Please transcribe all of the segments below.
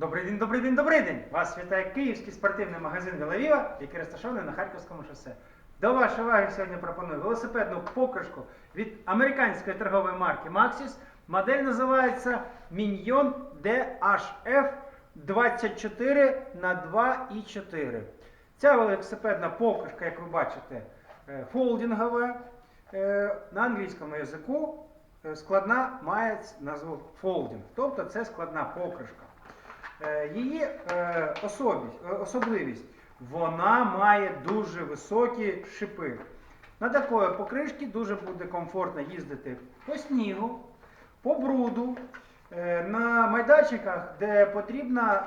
Добрий день, добрий день, добрий день! Вас вітає київський спортивний магазин Веловіва, який розташований на Харківському шосе. До вашої уваги сьогодні пропоную велосипедну покришку від американської торгової марки Maxis. Модель називається Minion DHF 24 на 2,4. Ця велосипедна покришка, як ви бачите, е, фолдингова. Е, На англійському язику е, складна має назву folding, тобто це складна покришка. Е, Її е, особість- е, особливість вона має дуже високі шипи. На такої покришці дуже буде комфортно їздити по снігу, по бруду, на майданчиках, де потрібна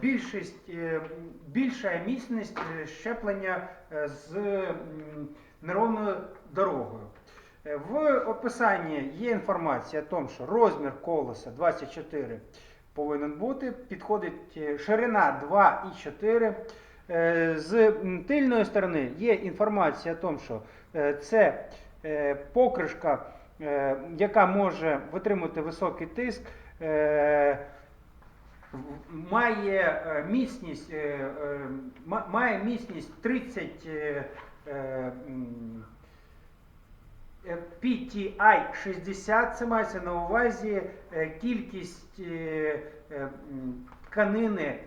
більшість, більша міцність щеплення з неровною дорогою. В описанні є інформація о тому, що розмір колеса 24 повинен бути. Підходить е, ширина 2,4. Е, З тильної сторони є інформація о тому, що е, це покришка, яка може витримувати високий тиск. Має міцність, ма- має міцність 30 е, е, м, Е, PTI 60, це мається на увазі е, кількість е, е, тканини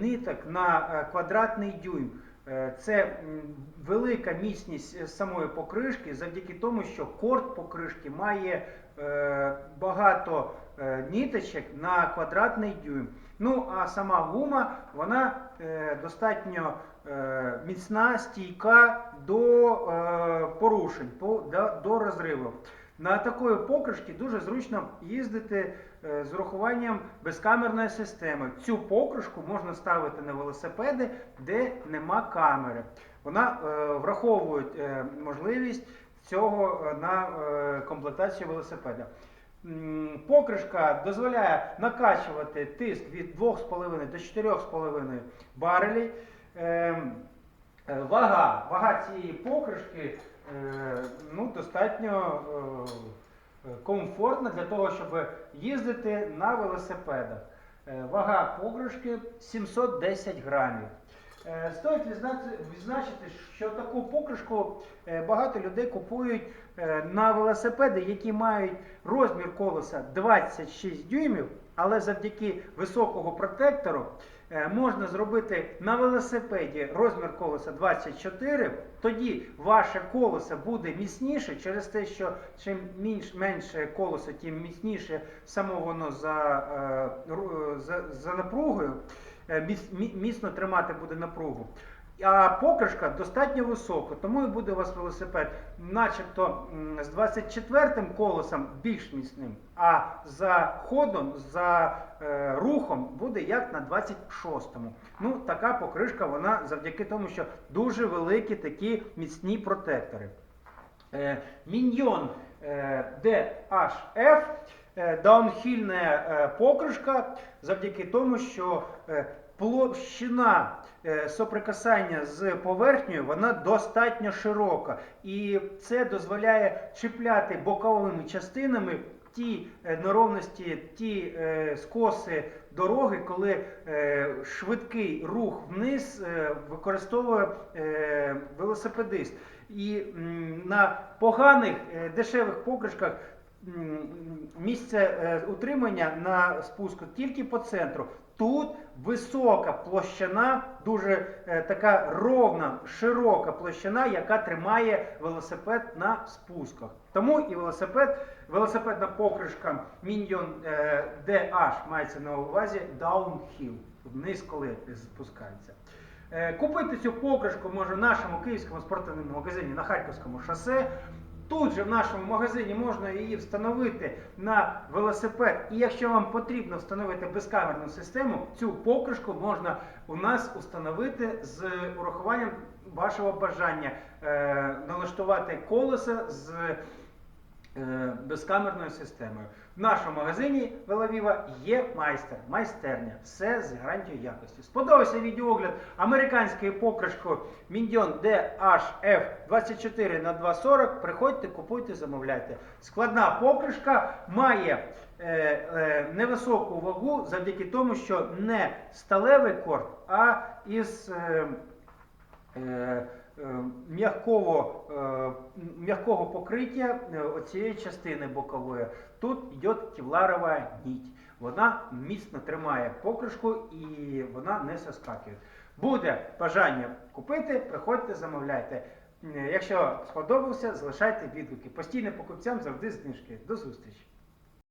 ниток на квадратний дюйм. Це велика міцність самої покришки завдяки тому, що корд покришки має багато ниточок на квадратний дюйм. Ну а сама гума вона достатньо міцна, стійка до порушень, по, до, до розривів. На такої покришці дуже зручно їздити е, з урахуванням безкамерної системи. Цю покришку можна ставити на велосипеди, де нема камери. Вона е, враховує е, можливість цього на комплектацію велосипеда. Покришка дозволяє накачувати тиск від 2,5 до 4,5 барелей. Ем, Вага, вага цієї покришки ну, достатньо е, е, комфортна для того, щоб їздити на велосипедах. Е, Вага покришки 710 грамів. Е, Стоїть відзначити, що таку покришку е, багато людей купують е, на велосипеди, які мають розмір колеса 26 дюймів, але завдяки високого протектору можна зробити на велосипеді розмір колеса 24, тоді ваше колесо буде міцніше через те, що чим менш, менше колесо, тим міцніше само воно за, за, за напругою, міцно тримати буде напругу. А покришка достатньо висока, тому і буде у вас велосипед, начебто з 24-м колесом більш міцним, а за ходом, за е, рухом буде як на 26-му. Ну, така покришка, вона завдяки тому, що дуже великі такі міцні протектори. Е, Міньйон е, DHF е, даунхільна е, покришка завдяки тому, що е, площина е, соприкасання з поверхнею вона достатньо широка. І це дозволяє чіпляти боковими частинами ті е, неровності, ті е, скоси дороги, коли е, швидкий рух вниз е, використовує е, велосипедист. І м, на поганих е, дешевих покришках місце е, утримання на спуску тільки по центру. Тут висока площина, дуже е, така ровна, широка площина, яка тримає велосипед на спусках. Тому і велосипед, велосипедна покришка Minion е, DH мається на увазі downhill, вниз, коли спускається. Купити цю покришку може в нашому київському спортивному магазині на Харківському шосе. Тут же в нашому магазині можна її встановити на велосипед. І якщо вам потрібно встановити безкамерну систему, цю покришку можна у нас установити з урахуванням вашого бажання е, налаштувати колеса з безкамерною системою. В нашому магазині Веловіва є майстер, майстерня. Все з гарантією якості. Сподобався відеоогляд американської покришки Minion DHF 24 на 240. Приходьте, купуйте, замовляйте. Складна покришка має е, невисоку вагу завдяки тому, що не сталевий корд, а із е, е, е, м'якого, е, м'якого покриття е, оцієї частини бокової. Тут йде кевларова нить. Вона міцно тримає покришку і вона не соскакує. Буде бажання купити, приходьте, замовляйте. Е, Якщо сподобався, залишайте відгуки. Постійним покупцям завжди знижки. До зустрічі!